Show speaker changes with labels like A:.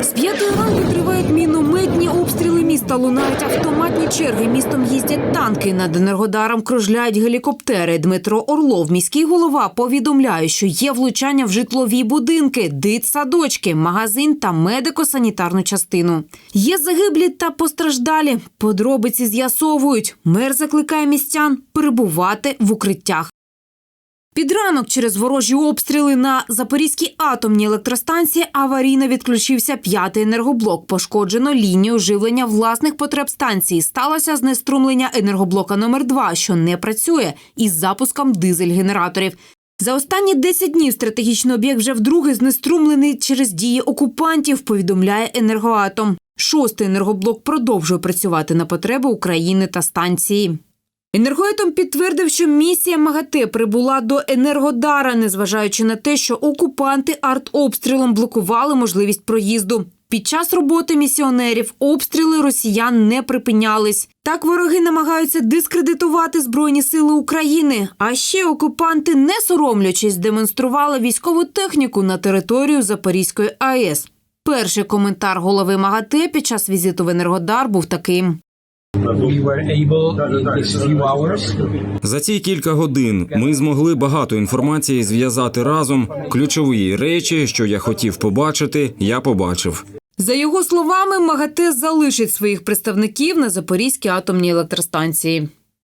A: З п'ятої ранку тривають мінометні обстріли міста. Лунають автоматні черги. Містом їздять танки. Над енергодаром кружляють гелікоптери. Дмитро Орлов, міський голова, повідомляє, що є влучання в житлові будинки, дитсадочки, магазин та медико-санітарну частину. Є загиблі та постраждалі. Подробиці з'ясовують. Мер закликає містян перебувати в укриттях. Під ранок через ворожі обстріли на Запорізькій атомній електростанції аварійно відключився п'ятий енергоблок. Пошкоджено лінію живлення власних потреб станції. Сталося знеструмлення енергоблока номер 2 що не працює, із запуском дизель-генераторів. За останні 10 днів стратегічний об'єкт вже вдруге знеструмлений через дії окупантів, повідомляє енергоатом. Шостий енергоблок продовжує працювати на потреби України та станції. Енергоатом підтвердив, що місія МАГАТЕ прибула до Енергодара, незважаючи на те, що окупанти артобстрілом блокували можливість проїзду. Під час роботи місіонерів обстріли росіян не припинялись. Так вороги намагаються дискредитувати Збройні сили України. А ще окупанти, не соромлячись, демонстрували військову техніку на територію Запорізької АЕС. Перший коментар голови МАГАТЕ під час візиту в Енергодар був таким.
B: We were able in these few hours
C: За ці кілька годин ми змогли багато інформації зв'язати разом. Ключові речі, що я хотів побачити, я побачив.
A: За його словами, МАГАТЕ залишить своїх представників на Запорізькій атомній електростанції.